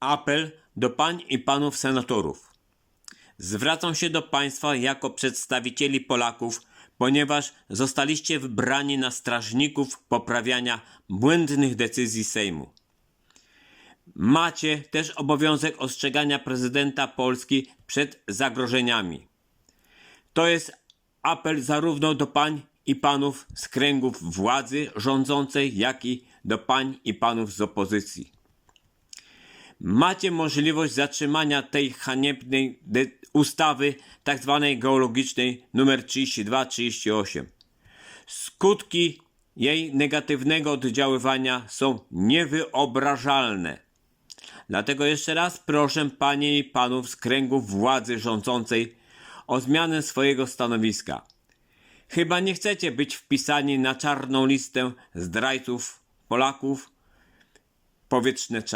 apel do pań i panów senatorów. Zwracam się do Państwa jako przedstawicieli Polaków, ponieważ zostaliście wybrani na strażników poprawiania błędnych decyzji Sejmu. Macie też obowiązek ostrzegania prezydenta Polski przed zagrożeniami. To jest apel zarówno do pań i panów z kręgów władzy rządzącej, jak i do pań i panów z opozycji. Macie możliwość zatrzymania tej haniebnej ustawy, tak zwanej geologicznej nr 3238. Skutki jej negatywnego oddziaływania są niewyobrażalne. Dlatego jeszcze raz proszę panie i panów z kręgów władzy rządzącej o zmianę swojego stanowiska. Chyba nie chcecie być wpisani na czarną listę zdrajców Polaków. Powietrzne czary.